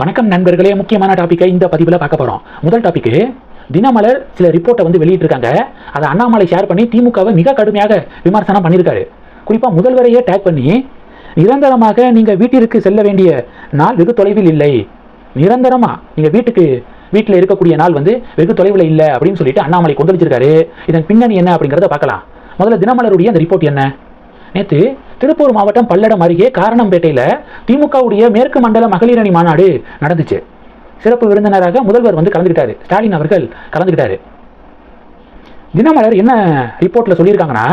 வணக்கம் நண்பர்களே முக்கியமான டாப்பிக்கை இந்த பதிவில் பார்க்க போகிறோம் முதல் டாபிக்கு தினமலர் சில ரிப்போர்ட்டை வந்து வெளியிட்டிருக்காங்க. அதை அண்ணாமலை ஷேர் பண்ணி திமுகவை மிக கடுமையாக விமர்சனம் பண்ணியிருக்காரு. குறிப்பாக முதல்வரையே டேக் பண்ணி நிரந்தரமாக நீங்கள் வீட்டிற்கு செல்ல வேண்டிய நாள் வெகு தொலைவில் இல்லை. நிரந்தரமாக நீங்கள் வீட்டுக்கு வீட்டில் இருக்கக்கூடிய நாள் வந்து வெகு தொலைவில் இல்லை. அப்படின்னு சொல்லிட்டு அண்ணாமலை கொந்தளிச்சிருக்காரு. இதன் பின்னணி என்ன அப்படிங்கிறத பார்க்கலாம். முதல்ல தினமலருடைய அந்த ரிப்போர்ட் என்ன? நேற்று திருப்பூர் மாவட்டம் பல்லடம் அருகே காரணம்பேட்டையில் திமுகவுடைய மேற்கு மண்டல மகளிர் அணி மாநாடு நடந்துச்சு. சிறப்பு விருந்தினராக முதல்வர் வந்து கலந்துக்கிட்டாரு. ஸ்டாலின் அவர்கள் கலந்துக்கிட்டாரு. தினமலர் என்ன ரிப்போர்ட்டில் சொல்லியிருக்காங்கன்னா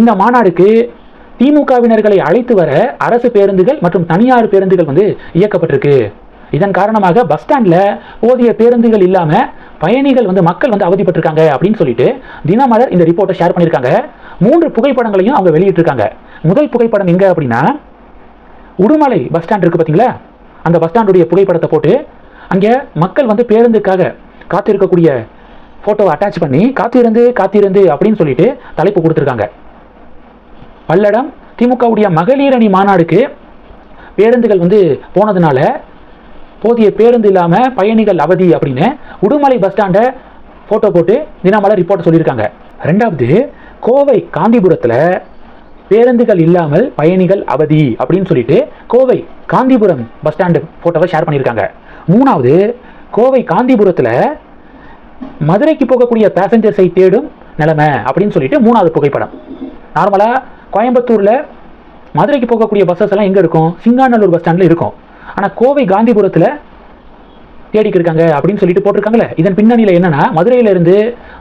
இந்த மாநாடுக்கு திமுகவினர்களை அழைத்து வர அரசு பேருந்துகள் மற்றும் தனியார் பேருந்துகள் வந்து இயக்கப்பட்டிருக்கு. இதன் காரணமாக பஸ் ஸ்டாண்டில் போதிய பேருந்துகள் இல்லாமல் பயணிகள் வந்து மக்கள் வந்து அவதிப்பட்டிருக்காங்க அப்படின்னு சொல்லிட்டு தினமலர் இந்த ரிப்போர்ட்டை ஷேர் பண்ணியிருக்காங்க. மூன்று புகைப்படங்களையும் அவங்க வெளியிட்டிருக்காங்க. முதல் புகைப்படம் எங்கே அப்படின்னா உடுமலை பஸ் ஸ்டாண்ட் இருக்குது பார்த்தீங்களா அந்த பஸ் ஸ்டாண்டுடைய புகைப்படத்தை போட்டு அங்கே மக்கள் வந்து பேருந்துக்காக காத்திருக்கக்கூடிய ஃபோட்டோவை அட்டாச் பண்ணி காத்திருந்து காத்திருந்து அப்படின்னு சொல்லிட்டு தலைப்பு கொடுத்துருக்காங்க. பல்லடம் திமுகவுடைய மகளிர் அணி மாநாடுக்கு பேருந்துகள் வந்து போனதுனால போதிய பேருந்து இல்லாமல் பயணிகள் அவதி அப்படின்னு உடுமலை பஸ் ஸ்டாண்டை ஃபோட்டோ போட்டு தினமலர் ரிப்போர்ட் சொல்லியிருக்காங்க. ரெண்டாவது கோவை காந்திபுரத்தில் பேருந்துகள் இல்லாமல் பயணிகள் அவதி அப்படின்னு சொல்லிட்டு கோவை காந்திபுரம் பஸ் ஸ்டாண்டு ஃபோட்டோவை ஷேர் பண்ணியிருக்காங்க. மூணாவது கோவை காந்திபுரத்தில் மதுரைக்கு போகக்கூடிய பேசஞ்சர்ஸை தேடும் நிலைமை அப்படின்னு சொல்லிட்டு மூணாவது புகைப்படம். நார்மலாக கோயம்புத்தூரில் மதுரைக்கு போகக்கூடிய பஸ்ஸஸ் எல்லாம் எங்கே இருக்கும்? சிங்காநல்லூர் பஸ் ஸ்டாண்டில் இருக்கும். ஆனால் கோவை காந்திபுரத்தில் தேடிக்கிருக்காங்க அப்படின்னு சொல்லிட்டு போட்டிருக்காங்கல்ல. இதன் பின்னணியில் என்னன்னா மதுரையில இருந்து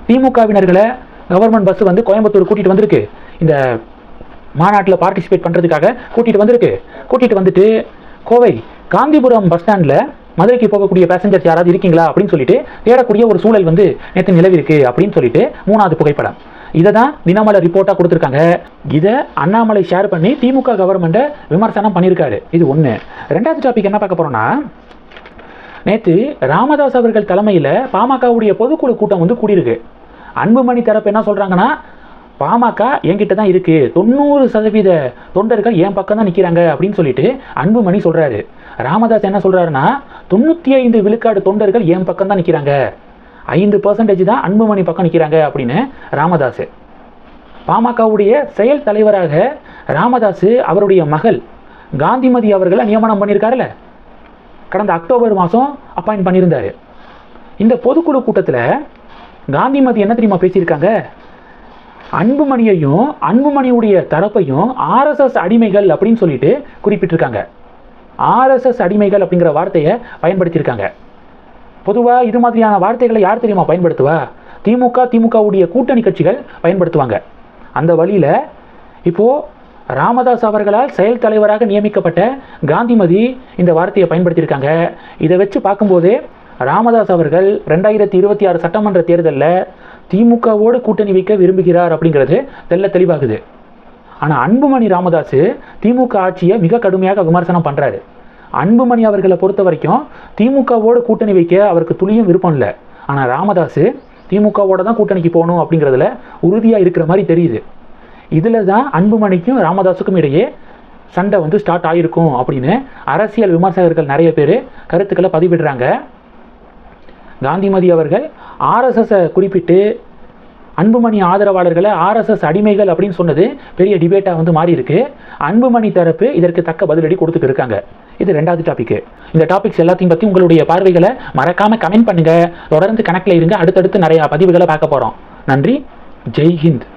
திமுகவினர்களை கவர்மெண்ட் பஸ் வந்து கோயம்புத்தூர் கூட்டிட்டு வந்திருக்கு. இந்த மாநாட்டில் பார்ட்டிசிபேட் பண்ணுறதுக்காக கூட்டிட்டு வந்திருக்கு. கூட்டிட்டு வந்துட்டு கோவை காந்திபுரம் பஸ் ஸ்டாண்டில் மதுரைக்கு போகக்கூடிய பேசஞ்சர்ஸ் யாராவது இருக்கீங்களா அப்படின்னு சொல்லிட்டு தேடக்கூடிய ஒரு சூழல் வந்து நேற்று நிலவிருக்கு அப்படின்னு சொல்லிட்டு மூணாவது புகைப்படம். இதை தான் தினமலை ரிப்போர்ட்டாக கொடுத்துருக்காங்க. இதை அண்ணாமலை ஷேர் பண்ணி திமுக கவர்மெண்ட்டை விமர்சனம் பண்ணியிருக்காரு. இது ஒன்று ரெண்டாவது டாபிக் என்ன பார்க்க போகிறோன்னா நேற்று ராமதாஸ் அவர்கள் தலைமையில் பாமகவுடைய பொதுக்குழு கூட்டம் வந்து கூடியிருக்கு. அன்புமணி தரப்பு என்ன சொல்கிறாங்கன்னா பாமக என்கிட்ட தான் இருக்குது தொண்ணூறு சதவீத தொண்டர்கள் என் பக்கம் தான் நிற்கிறாங்க அப்படின்னு சொல்லிட்டு அன்புமணி சொல்கிறாரு ராமதாஸ் என்ன சொல்கிறாருன்னா தொண்ணூற்றி ஐந்து விழுக்காடு தொண்டர்கள் என் பக்கம் தான் நிற்கிறாங்க ஐந்து பர்சன்டேஜ் தான் அன்புமணி பக்கம் நிற்கிறாங்க அப்படின்னு ராமதாஸ் பாமகவுடைய செயல் தலைவராக ராமதாஸ் அவருடைய மகள் காந்திமதி அவர்களை நியமனம் பண்ணியிருக்காருல்ல கடந்த அக்டோபர் மாதம் அப்பாயிண்ட் பண்ணியிருந்தாரு. இந்த பொதுக்குழு கூட்டத்தில் காந்திமதி என்ன தெரியுமா பேசியிருக்காங்க? அன்புமணியையும் அன்புமணியுடைய தரப்பையும் ஆர்எஸ்எஸ் அடிமைகள் அப்படின்னு சொல்லிட்டு குறிப்பிட்டிருக்காங்க. ஆர்எஸ்எஸ் அடிமைகள் அப்படிங்கிற வார்த்தையை பயன்படுத்தியிருக்காங்க. பொதுவாக இது மாதிரியான வார்த்தைகளை யார் தெரியுமா பயன்படுத்துவா? திமுக திமுகவுடைய கூட்டணி கட்சிகள் பயன்படுத்துவாங்க. அந்த வழியில் இப்போது ராமதாஸ் அவர்களால் செயல் தலைவராக நியமிக்கப்பட்ட காந்திமதி இந்த வார்த்தையை பயன்படுத்தியிருக்காங்க. இதை வச்சு பார்க்கும்போது ராமதாஸ் அவர்கள் ரெண்டாயிரத்தி இருபத்தி ஆறு சட்டமன்ற தேர்தலில் திமுகவோடு கூட்டணி வைக்க விரும்புகிறார் அப்படிங்கிறது தெள்ள தெளிவாகுது. ஆனால் அன்புமணி ராமதாஸ் திமுக ஆட்சியை மிக கடுமையாக விமர்சனம் பண்ணுறாரு அன்புமணி அவர்களை பொறுத்த வரைக்கும் திமுகவோடு கூட்டணி வைக்க அவருக்கு துளியும் விருப்பம் இல்லை. ஆனால் ராமதாஸ் திமுகவோட தான் கூட்டணிக்கு போகணும் அப்படிங்கிறதுல உறுதியாக இருக்கிற மாதிரி தெரியுது. இதில் தான் அன்புமணிக்கும் ராமதாஸுக்கும் இடையே சண்டை வந்து ஸ்டார்ட் ஆகிருக்கும் அப்படின்னு அரசியல் விமர்சகர்கள் நிறைய பேர் கருத்துக்களை பதிவிடுறாங்க. காந்திமதி அவர்கள் ஆர்எஸ்எஸை குறிப்பிட்டு அன்புமணி ஆதரவாளர்களை ஆர்எஸ்எஸ் அடிமைகள் அப்படின்னு சொன்னது பெரிய டிபேட்டாக வந்து மாறி இருக்கு அன்புமணி தரப்பு இதற்கு தக்க பதிலடி கொடுத்துட்டு இருக்காங்க. இது ரெண்டாவது டாபிக் இந்த டாபிக்ஸ் எல்லாத்தையும் பற்றி உங்களுடைய பார்வைகளை மறக்காம கமெண்ட் பண்ணுங்க. தொடர்ந்து கணக்கில் இருங்க. அடுத்தடுத்து நிறைய பதிவுகளை பார்க்க போகிறோம் நன்றி. ஜெய் ஹிந்த்.